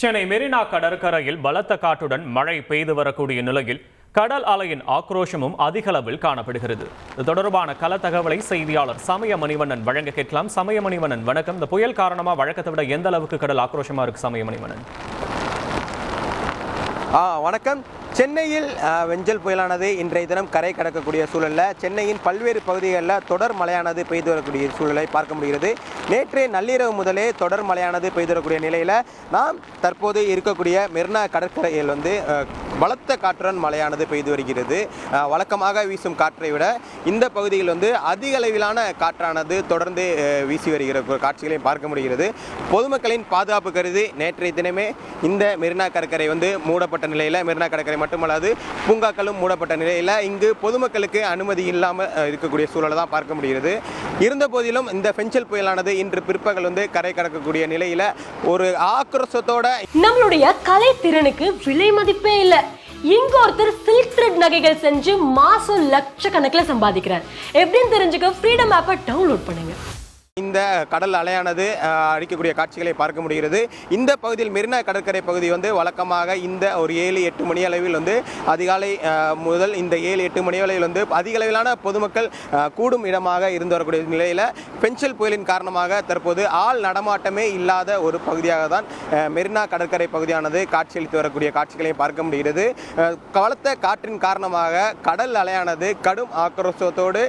சென்னை மெரினா கடற்கரையில் பலத்த காற்றுடன் மழை பெய்து வரக்கூடிய நிலையில் கடல் அலையின் ஆக்ரோஷமும் அதிக அளவில் காணப்படுகிறது. இது தொடர்பான கள தகவலை செய்தியாளர் சமய மணிவண்ணன் வழங்க கேட்கலாம். சமய மணிவண்ணன் வணக்கம். இந்த புயல் காரணமாக வழக்கத்தை விட எந்த அளவுக்கு கடல் ஆக்ரோஷமாக இருக்கு சமய மணிவண்ணன் ஆ வணக்கம். சென்னையில் வெஞ்சல் புயலானது இன்றைய தினம் கரை கடக்கக்கூடிய சூழலில். சென்னையின் பல்வேறு பகுதிகளில் தொடர் மழையானது பெய்து வரக்கூடிய சூழலை பார்க்க முடிகிறது. நேற்று நள்ளிரவு முதலே தொடர் மழையானது பெய்து வரக்கூடிய நிலையில் நாம் தற்போது இருக்கக்கூடிய மெரினா கடற்கரையில் வந்து பலத்த காற்றுடன் மழையானது பெய்து வருகிறது. வழக்கமாக வீசும் காற்றை விட இந்த பகுதியில் வந்து அதிக அளவிலான காற்றானது தொடர்ந்து வீசி வருகிற காட்சிகளையும் பார்க்க முடிகிறது. பொதுமக்களின் பாதுகாப்பு கருதி நேற்றைய தினமே இந்த மெரினா கடற்கரை வந்து மூடப்பட்ட நிலையில் மெரினா கடற்கரை மட்டுமல்லாது பூங்காக்களும் மூடப்பட்ட நிலையில் இங்கு பொதுமக்களுக்கு அனுமதி இல்லாமல் இருக்கக்கூடிய சூழலை தான் பார்க்க முடிகிறது. இருந்த போதிலும் இந்த பெஞ்சல் புயலானது இன்று பிற்பகல் வந்து கரை கடக்கக்கூடிய நிலையில் ஒரு ஆக்ரோஷத்தோட நம்மளுடைய கலை திறனுக்கு விலை மதிப்பே இல்லை. இங்க ஒருத்தர் சில்க் த்ரெட் நகைகள் செஞ்சு மாசம் லட்சக்கணக்கில் சம்பாதிக்கிறார். எப்படின்னு தெரிஞ்சுக்க ஃப்ரீடம் ஆப்பை டவுன்லோட் பண்ணுங்க. இந்த கடல் அலையானது அழிக்கக்கூடிய அடிக்கக்கூடிய காட்சிகளை பார்க்க முடிகிறது. இந்த பகுதியில் மெரினா கடற்கரை பகுதி வந்து வழக்கமாக இந்த ஒரு ஏழு எட்டு மணி அளவில் வந்து அதிகாலை முதல் இந்த ஏழு எட்டு மணி அளவில் வந்து அதிக அளவிலான பொதுமக்கள் கூடும் இடமாக இருந்து வரக்கூடிய நிலையில் பெஞ்சல் புயலின் காரணமாக தற்போது ஆள் நடமாட்டமே இல்லாத ஒரு பகுதியாக தான் மெரினா கடற்கரை பகுதியானது காட்சியளித்து வரக்கூடிய காட்சிகளை பார்க்க முடிகிறது. கவலத்த காற்றின் காரணமாக கடல் அலையானது கடும் ஆக்ரோஷத்தோடு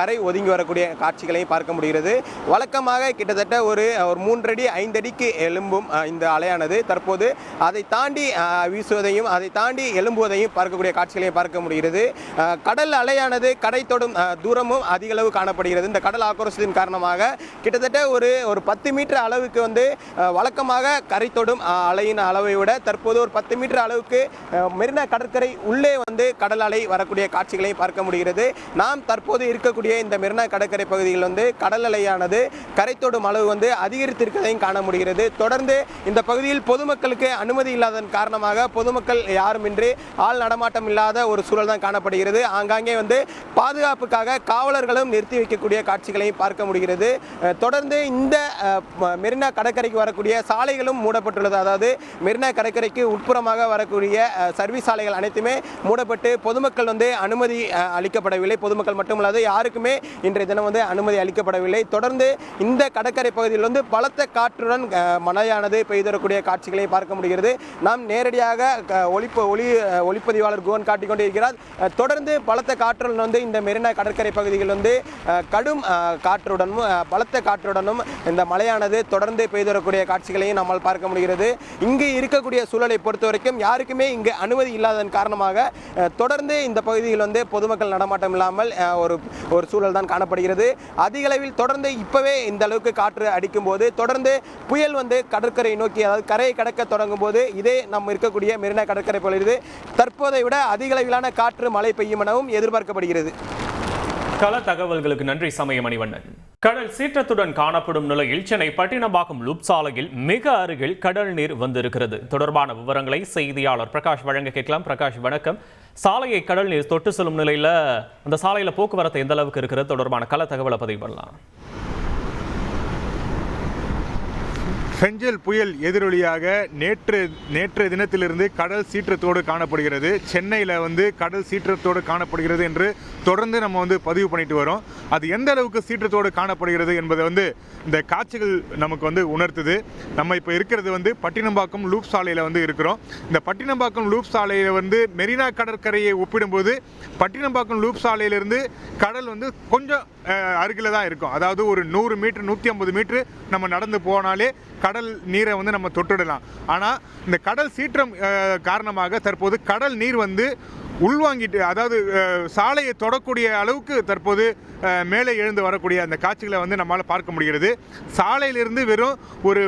கரை ஒதுங்கி வரக்கூடிய காட்சிகளை பார்க்க முடிகிறது. வழக்கமாக கிட்டத்தட்ட ஒரு ஒரு மூன்றடி ஐந்தடிக்கு எழும்பும் இந்த அலையானது. தற்போது அதை தாண்டி வீசுவதையும் அதை தாண்டி எழும்புவதையும் பார்க்கக்கூடிய காட்சிகளை பார்க்க முடிகிறது. கடல் அலையானது கடை தொடும் தூரமும் அதிக அளவு காணப்படுகிறது. இந்த கடல் ஆக்ரோஷத்தின் காரணமாக கிட்டத்தட்ட ஒரு ஒரு பத்து மீட்டர் அளவுக்கு வந்து வழக்கமாக கரை தொடும் அலையின் அளவை விட தற்போது ஒரு பத்து மீட்டர் அளவுக்கு மெரினா கடற்கரை உள்ளே வந்து கடல் அலை வரக்கூடிய காட்சிகளையும் பார்க்க முடிகிறது. நாம் தற்போது இருக்கக்கூடிய இந்த மெரினா கடற்கரை பகுதியில் வந்து கடல் அலையானது கரை அளவு வந்து அதிகரித்திருக்கிறதையும் காண முடிகிறது. தொடர்ந்து இந்த பகுதியில் பொதுமக்களுக்கு அனுமதி இல்லாததன் காரணமாக பொதுமக்கள் யாருமின்றி ஆள் நடமாட்டம் இல்லாத ஒரு சூழல் தான் காணப்படுகிறது. ஆங்காங்கே வந்து பாதுகாப்புக்காக காவலர்களும் நிறுத்தி வைக்கக்கூடிய காட்சிகளையும் பார்க்க முடிகிறது. தொடர்ந்து இந்த மெரினா கடற்கரைக்கு வரக்கூடிய சாலைகளும் மூடப்பட்டுள்ளது. அதாவது மெரினா கடற்கரைக்கு உட்புறமாக வரக்கூடிய சர்வீஸ் சாலைகள் அனைத்துமே மூடப்பட்டு பொதுமக்கள் வந்து அனுமதி அளிக்கப்படவில்லை. பொதுமக்கள் மட்டுமல்லாது யாருக்குமே இன்றைய தினம் வந்து அனுமதி அளிக்கப்படவில்லை. தொடர்ந்து இந்த கடற்கரை பகுதியில் வந்து பலத்த காற்றுடன் மழையானது பெய்தரக்கூடிய காட்சிகளை பார்க்க முடிகிறது. நாம் நேரடியாக ஒளிப்பு ஒளிப்ப ஒளி ஒளிப்பதிவாளர் குவன் காட்டிக்கொண்டே இருக்கிறார் தொடர்ந்து பலத்த காற்றுடன் வந்து இந்த மெரினா கடற்கரை பகுதியில் வந்து கடும் காற்றுடனும் பலத்த காற்றுடனும் இந்த மழையானது தொடர்ந்து பெய்தரக்கூடிய காட்சிகளையும் நம்மால் பார்க்க முடிகிறது. இங்கு இருக்கக்கூடிய சூழலை பொறுத்த வரைக்கும் யாருக்குமே இங்கு அனுமதி இல்லாததன் காரணமாக தொடர்ந்து இந்த பகுதியில் வந்து பொதுமக்கள் நடமாட்டம் இல்லாமல் ஒரு ஒரு சூழல் தான் காணப்படுகிறது. அதிக அளவில் தொடர்ந்து இப்போவே இந்த அளவுக்கு காற்று அடிக்கும் போது தொடர்ந்து புயல் வந்து கடற்கரை நோக்கி அதாவது கரையை கடக்க தொடங்கும் போது இதே நம்ம இருக்கக்கூடிய மெரினா கடற்கரை பகுதியில் தற்போதை விட அதிக அளவிலான காற்று மழை பெய்யும் எனவும் எதிர்பார்க்கப்படுகிறது. கள தகவல்களுக்கு நன்றி சமய மணிவண்ணன். கடல் சீற்றத்துடன் காணப்படும் நிலையில் சென்னை பட்டினப்பாக்கம் லூப் சாலையில் மிக அருகில் கடல் நீர் வந்திருக்கிறது. தொடர்பான விவரங்களை செய்தியாளர் பிரகாஷ் வழங்க கேட்கலாம். பிரகாஷ் வணக்கம். சாலையை கடல் நீர் தொட்டு செல்லும் நிலையில அந்த சாலையில போக்குவரத்து எந்த அளவுக்கு இருக்கிறது? தொடர்பான கள தகவலை பதிவு பண்ணலாம். ஃபெஞ்சல் புயல் எதிரொலியாக நேற்று நேற்றைய தினத்திலிருந்து கடல் சீற்றத்தோடு காணப்படுகிறது. சென்னையில் வந்து கடல் சீற்றத்தோடு காணப்படுகிறது என்று தொடர்ந்து நம்ம வந்து பதிவு பண்ணிட்டு வரோம். அது எந்த அளவுக்கு சீற்றத்தோடு காணப்படுகிறது என்பதை வந்து இந்த காட்சிகள் நமக்கு வந்து உணர்த்துது. நம்ம இப்போ இருக்கிறது வந்து பட்டினம்பாக்கம் லூப் சாலையில் வந்து இருக்கிறோம். இந்த பட்டினம்பாக்கம் லூப் சாலையில் வந்து மெரினா கடற்கரையை ஒப்பிடும்போது பட்டினம்பாக்கம் லூப் சாலையிலிருந்து கடல் வந்து கொஞ்சம் அருகில் தான் இருக்கும். அதாவது ஒரு நூறு மீட்டர் நூற்றி ஐம்பது மீட்ரு நம்ம நடந்து போனாலே கடல் நீரை வந்து நம்ம தொட்டுடலாம். ஆனால் இந்த கடல் சீற்றம் காரணமாக தற்போது கடல் நீர் வந்து உள்வாங்கிட்டு அதாவது சாலையை தொடக்கூடிய அளவுக்கு தற்போது மேலே எழுந்து வரக்கூடிய அந்த காட்சிகளை வந்து நம்மளால் பார்க்க முடிகிறது. சாலையிலிருந்து வெறும் ஒரு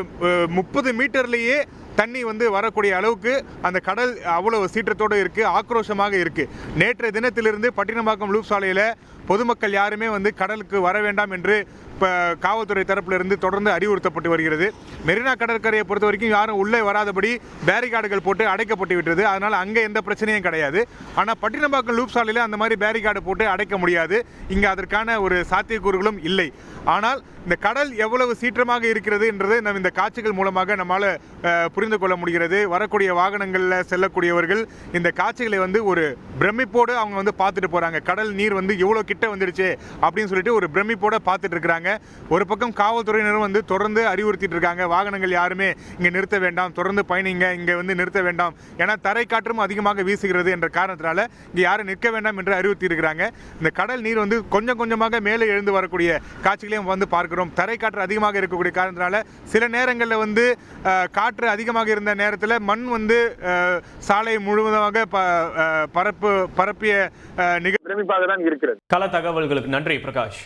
முப்பது மீட்டர்லேயே தண்ணி வந்து வரக்கூடிய அளவுக்கு அந்த கடல் அவ்வளவு சீற்றத்தோடு இருக்குது ஆக்ரோஷமாக இருக்குது நேற்றைய தினத்திலிருந்து பட்டினப்பாக்கம் லூப் சாலையில் பொதுமக்கள் யாருமே வந்து கடலுக்கு வர வேண்டாம் என்று இப்போ காவல்துறை தரப்பிலிருந்து தொடர்ந்து அறிவுறுத்தப்பட்டு வருகிறது. மெரினா கடற்கரையை பொறுத்த வரைக்கும் யாரும் உள்ளே வராதபடி பேரிகார்டுகள் போட்டு அடைக்கப்பட்டு விட்டது. அதனால் அங்கே எந்த பிரச்சனையும் கிடையாது. ஆனால் பட்டினப்பாக்கம் லூப் சாலையில் அந்த மாதிரி பேரிகார்டு போட்டு அடைக்க முடியாது. இங்கே அதற்கான ஒரு சாத்தியக்கூறுகளும் இல்லை. ஆனால் இந்த கடல் எவ்வளவு சீற்றமாக இருக்கிறது என்றது நம்ம இந்த காட்சிகள் மூலமாக நம்மால் புரிந்து கொள்ள முடிகிறது. வரக்கூடிய வாகனங்களில் செல்லக்கூடியவர்கள் இந்த காட்சிகளை வந்து ஒரு பிரமிப்போடு அவங்க வந்து பார்த்துட்டு போகிறாங்க கடல் நீர் வந்து இவ்வளோ கிட்ட வந்துடுச்சு அப்படின்னு சொல்லிட்டு ஒரு பிரமிப்போட பார்த்துட்டு இருக்கிறாங்க. ஒரு பக்கம் காவல்துறையினரும் வந்து தொடர்ந்து அறிவுறுத்திட்டு இருக்காங்க. வாகனங்கள் யாருமே இங்கே நிறுத்த வேண்டாம். தொடர்ந்து பயணிங்க. இங்கே வந்து நிறுத்த வேண்டாம். ஏன்னா தரை காற்றும் அதிகமாக வீசுகிறது என்ற காரணத்தினால இங்கே யாரும் நிற்க வேண்டாம் என்று அறிவுறுத்தி இருக்கிறாங்க இந்த கடல் நீர் வந்து கொஞ்சம் கொஞ்சமாக மேலே எழுந்து வரக்கூடிய காட்சிகளையும் வந்து பார்க்கிறோம். தரை காற்று அதிகமாக இருக்கக்கூடிய காரணத்தினால சில நேரங்களில் வந்து காற்று அதிகமாக இருந்த நேரத்தில் மண் வந்து சாலை முழுவதுமாக பரப்பு பரப்பிய அஹ், நிக கள தகவல்களுக்கு நன்றி பிரகாஷ்.